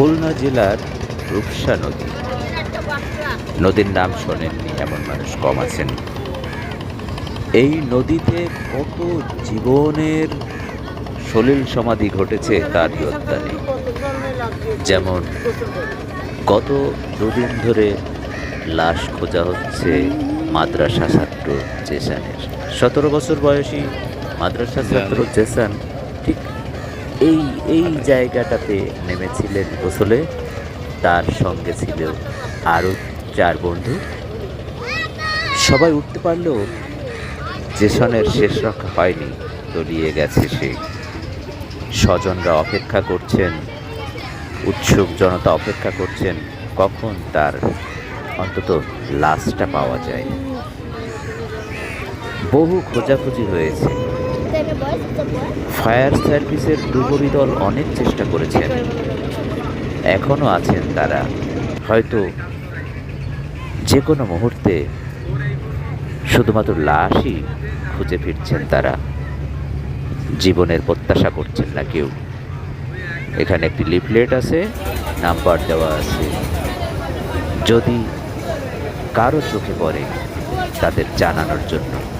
খুলনা জেলার রূপসা নদী। নদীর নাম শোনেননি এমন মানুষ কম আছেন। এই নদীতে কত জীবনের সলিল সমাধি ঘটেছে তার যোদ্ধানে যেমন গত দুদিন ধরে লাশ খোঁজা হচ্ছে মাদ্রাসা ছাত্র জেসানের। সতেরো বছর বয়সী মাদ্রাসা ছাত্র জেসান ঠিক এই এই জায়গাটাতে নেমেছিলেন গোসলে, তার সঙ্গে ছিল আরও চার বন্ধু। সবাই উঠতে পারলেও জেসনের শেষ রক্ষা হয়নি, তলিয়ে গেছে সে। স্বজনরা অপেক্ষা করছেন, উৎসুক জনতা অপেক্ষা করছেন, কখন তার অন্তত লাশটা পাওয়া যায়। বহু খোঁজাখুঁজি হয়েছে। ফায়ার সার্ভিসের দুবরি দল অনেক চেষ্টা করেছেন এখনও আছেন তারা। হয়তো যে কোনো মুহূর্তে শুধুমাত্র লাশই খুঁজে ফিরছেন তারা। জীবনের প্রত্যাশা করছেন না কেউ। এখানে একটি লিফলেট আছে, নাম্বার দেওয়া আছে। যদি কারও চোখে পড়ে তাদের জানানোর জন্য।